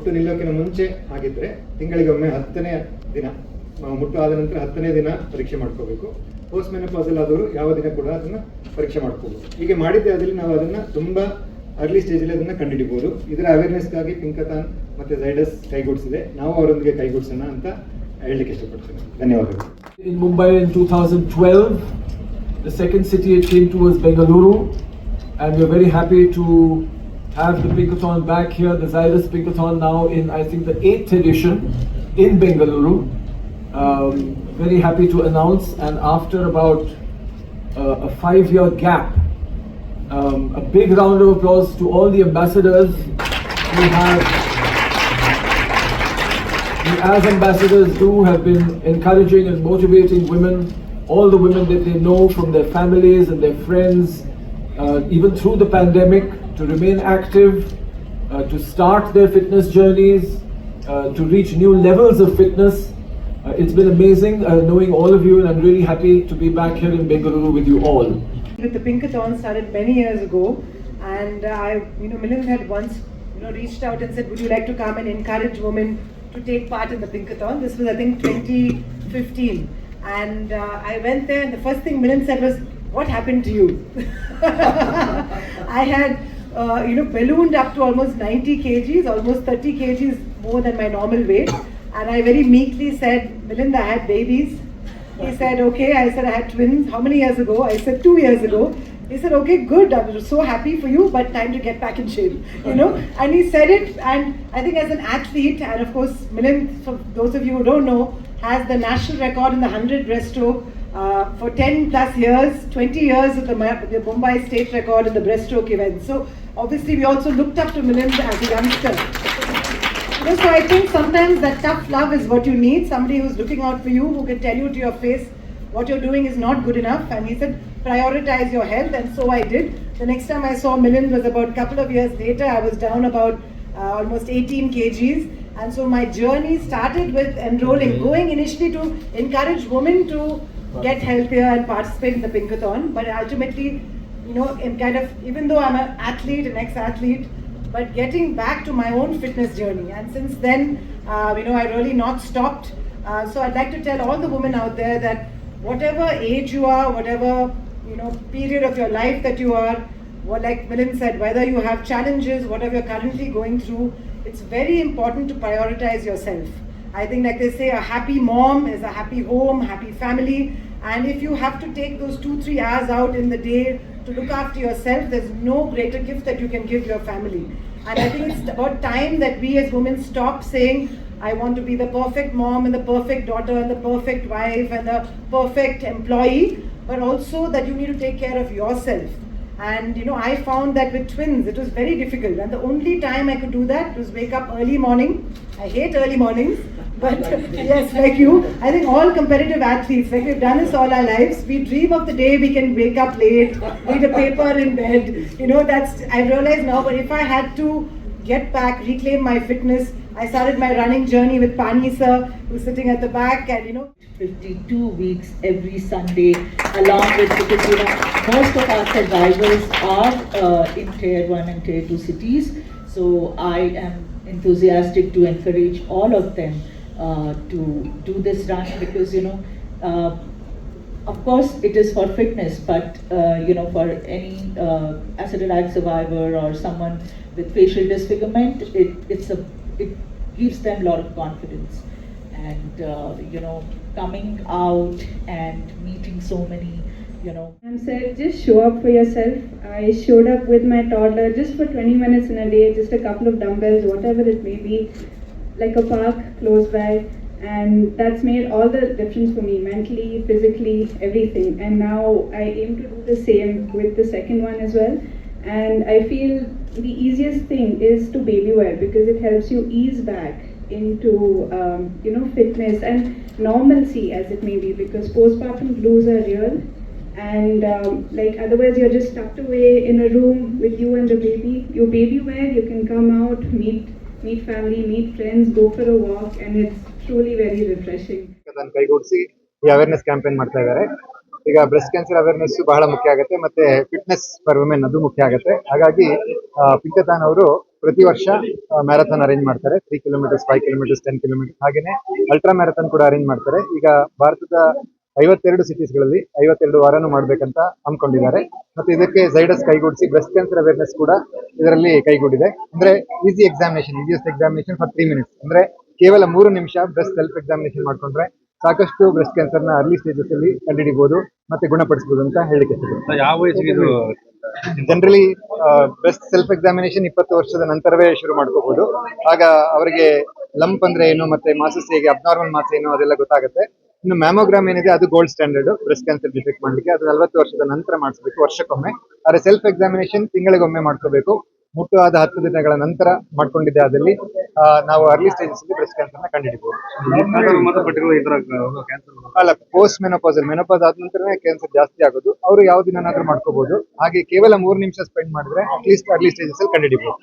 ಮುಟ್ಟು ನಿಲ್ಲೋಕಿನ ಮುಂಚೆ ಆಗಿದ್ದರೆ ತಿಂಗಳಿಗೊಮ್ಮೆ ಹತ್ತನೇ ದಿನ ಮುಟ್ಟು ಮುಟ್ಟಾದ ನಂತರ ಹತ್ತನೇ ದಿನ ಪರೀಕ್ಷೆ ಮಾಡ್ಕೋಬೇಕು. ಪೋಸ್ಟ್ ಮೆನಪಾಸಲ್ಲಿ ಆದವರು ಯಾವ ದಿನ ಕೂಡ ಅದನ್ನ ಪರೀಕ್ಷೆ ಮಾಡ್ಕೋಬಹುದು ಹೀಗೆ ಮಾಡಿದ್ದೆ ಅದರಲ್ಲಿ ನಾವು ಅದನ್ನು ತುಂಬ ಅರ್ಲಿ ಸ್ಟೇಜಲ್ಲಿ ಅದನ್ನು ಕಂಡುಹಿಡಿಬೋದು. ಇದರ ಅವೇರ್ನೆಸ್ಗಾಗಿ ಪಿಂಕತಾನ್ ಮತ್ತು ಝೈಡಸ್ ಕೈಗೂಡಿಸಿದೆ ನಾವು ಅವರೊಂದಿಗೆ ಕೈಗೂಡಿಸೋಣ ಅಂತ ಹೇಳಲಿಕ್ಕೆ ಇಷ್ಟಪಡ್ತೇನೆ. ಧನ್ಯವಾದಗಳು. In Mumbai in two thousand twelve the second city team came Bengaluru and very happy to have the Pinkathon back here, the Zydus Pinkathon now in I think the eighth edition in Bengaluru. Um, very happy to announce, and after about uh, a five-year gap, um, a big round of applause to all the ambassadors who have as ambassadors do have been encouraging and motivating women, all the women that they know from their families and their friends, uh, even through the pandemic, to remain active, uh, to start their fitness journeys, uh, to reach new levels of fitness. Uh, it's been amazing uh, knowing all of you, and I'm really happy to be back here in Bengaluru with you all. the Pinkathon started many years ago, and uh, I, you know, Milind had once, you know, reached out and said, "Would you like to come and encourage women to take part in the Pinkathon?" This was, I think, 2015, and uh, I went there, and the first thing Milind said was, "What happened to you?" I had, uh, you know, ballooned up to almost 90 kgs, almost 30 kgs more than my normal weight, and I very meekly said, Melinda, I had babies." He said, okay. I said, I had twins. How many years ago? I said, two years ago. He said, okay, good. I was so happy for you, but time to get back in shape, you know. And he said it, and I think as an athlete, and of course, Milind, for those of you who don't know, has the national record in the 100 breaststroke uh, for 10 plus years, 20 years of the, the Mumbai state record in the breaststroke event. So obviously, we also looked up to Milind as a youngster. You know, so I think sometimes that tough love is what you need. Somebody who's looking out for you, who can tell you to your face what you're doing is not good enough. And he said, prioritize your health, and so I did. The next time I saw Milind was about a couple of years later. I was down about uh, almost 18 kgs. And so my journey started with enrolling, going initially to encourage women to get healthier and participate in the Pinkathon. But ultimately, you know, in kind of, even though I'm an athlete, an ex-athlete, but getting back to my own fitness journey. And since then, uh, you know, I really not stopped. Uh, so I'd like to tell all the women out there that whatever age you are, whatever you know period of your life that you are, what like Milind said, whether you have challenges, whatever you're currently going through, it's very important to prioritize yourself. I think, like they say, a happy mom is a happy home, happy family. And if you have to take those two, three hours out in the day to look after yourself, there's no greater gift that you can give your family. And I think it's about time that we as women stop saying, I want to be the perfect mom and the perfect daughter and the perfect wife and the perfect employee, but also that you need to take care of yourself. And you know, I found that with twins, it was very difficult. And the only time I could do that was wake up early morning. I hate early mornings, but yes, like you, I think all competitive athletes, like we've done this all our lives, we dream of the day we can wake up late, read a paper in bed. You know, that's, I realize now, but if I had to get back, reclaim my fitness, I started my running journey with Pani sir, who's sitting at the back, and you know, 52 weeks every Sunday, along with because you know most of our survivors are uh, in tier one and tier two cities. So I am enthusiastic to encourage all of them to do this run because you know. Uh, of course, it is for fitness, but uh, you know, for any uh, acid attack survivor or someone with facial disfigurement, it it's a it gives them a lot of confidence and uh, you know coming out and meeting so many you know said, just show up for yourself. I showed up with my toddler just for 20 minutes in a day, just a couple of dumbbells, whatever it may be, like a park close by. And that's made all the difference for me mentally, physically, everything. And now I aim to do the same with the second one as well. And I feel the easiest thing is to baby wear because it helps you ease back into um, you know fitness and normalcy as it may be because postpartum blues are real and um, like otherwise you're just tucked away in a room with you and the baby your baby wear you can come out meet meet family, meet friends, go for a walk, and it's truly very refreshing. ಕೈಗೂಡಿಸಿ ಈ awareness campaign ಮಾಡ್ತಾ ಇದ್ದಾರೆ. ಈಗ breast cancer awareness ಬಹಳ ಮುಖ್ಯ ಆಗುತ್ತೆ, ಮತ್ತೆ fitness for women ಅದು ಮುಖ್ಯ ಆಗುತ್ತೆ. ಹಾಗಾಗಿ ಪಿಂಕತಾನ್ ಅವರು ಪ್ರತಿ ವರ್ಷ ಮ್ಯಾರಥಾನ್ ಅರೇಂಜ್ ಮಾಡ್ತಾರೆ. Three kilometres five kilometres ten kilometre ಹಾಗೆಯೇ ಅಲ್ಟ್ರಾ ಮ್ಯಾರಥಾನ್ ಕೂಡ ಅರೇಂಜ್ ಮಾಡ್ತಾರೆ. ಈಗ ಭಾರತದ ಐವತ್ತೆರಡು ಸಿಟೀಸ್ಗಳಲ್ಲಿ ಐವತ್ತೆರಡು ವಾರನೂ ಮಾಡ್ಬೇಕಂತ ಹಮ್ಮಿಕೊಂಡಿದ್ದಾರೆ ಮತ್ತೆ ಇದಕ್ಕೆ ಝೈಡಸ್ ಕೈಗೂಡಿಸಿ ಬ್ರೆಸ್ಟ್ ಕ್ಯಾನ್ಸರ್ ಅವೇರ್ನೆಸ್ ಕೂಡ ಇದರಲ್ಲಿ ಕೈಗೂಡಿದೆ. ಅಂದ್ರೆ easy examination easiest examination for three minutes ಅಂದ್ರೆ ಕೇವಲ ಮೂರು ನಿಮಿಷ ಬ್ರೆಸ್ಟ್ ಸೆಲ್ಫ್ ಎಕ್ಸಾಮಿನೇಷನ್ ಮಾಡ್ಕೊಂಡ್ರೆ ಸಾಕಷ್ಟು ಬ್ರೆಸ್ಟ್ ಕ್ಯಾನ್ಸರ್ನ ಅರ್ಲಿ ಸ್ಟೇಜಸ್ ಅಲ್ಲಿ ಕಂಡುಹಿಡಿಬಹುದು ಮತ್ತೆ ಗುಣಪಡಿಸಬಹುದು ಅಂತ ಹೇಳಿಕೆ ಜನರಲಿ ಬ್ರೆಸ್ಟ್ ಸೆಲ್ಫ್ ಎಕ್ಸಾಮಿನೇಷನ್ ಇಪ್ಪತ್ತು ವರ್ಷದ ನಂತರವೇ ಶುರು ಮಾಡ್ಕೋಬಹುದು ಆಗ ಅವರಿಗೆ ಲಂಪ್ ಅಂದ್ರೆ ಏನು ಮತ್ತೆ ಮಾಸಸ್ ಹೇಗೆ ಅಬ್ನಾರ್ಮಲ್ ಮಾಸ್ ಏನು ಅದೆಲ್ಲ ಗೊತ್ತಾಗುತ್ತೆ. ಇನ್ನು ಮ್ಯಾಮೋಗ್ರಾಮ್ ಏನಿದೆ ಅದು gold standard breast cancer detect ಮಾಡಲಿಕ್ಕೆ ಅದು ನಲವತ್ತು ವರ್ಷದ ನಂತರ ಮಾಡಿಸ್ಬೇಕು ವರ್ಷಕ್ಕೊಮ್ಮೆ. ಆದರೆ ಸೆಲ್ಫ್ ಎಕ್ಸಾಮಿನೇಷನ್ ತಿಂಗಳಿಗೊಮ್ಮೆ ಮಾಡ್ಕೋಬೇಕು. ಮುಟ್ಟು ಆದ ಹತ್ತು ದಿನಗಳ ನಂತರ ಮಾಡ್ಕೊಂಡಿದ್ದೆ ಅದರಲ್ಲಿ. ನಾವು ಅರ್ಲಿ ಸ್ಟೇಜಸ್ ಅಲ್ಲಿ ಬ್ರೆಸ್ಟ್ ಕ್ಯಾನ್ಸರ್ನ ಕಂಡುಹಿಡಿಬಹುದು ಅಲ್ಲ ಪೋಸ್ಟ್ ಮೆನೋಪಾಸಲ್ ಮೆನೋಪಾಸ್ ಆದ ನಂತರನೇ ಕ್ಯಾನ್ಸರ್ ಜಾಸ್ತಿ ಆಗೋದು. ಅವರು ಯಾವ ದಿನನಾದ್ರೂ ಮಾಡ್ಕೋಬಹುದು ಹಾಗೆ ಕೇವಲ ಮೂರು ನಿಮಿಷ ಸ್ಪೆಂಡ್ ಮಾಡಿದ್ರೆ ಅಟ್ಲೀಸ್ಟ್ ಅರ್ಲಿ ಸ್ಟೇಜಸ್ ಅಲ್ಲಿ ಕಂಡುಹಿಡಿಬಹುದು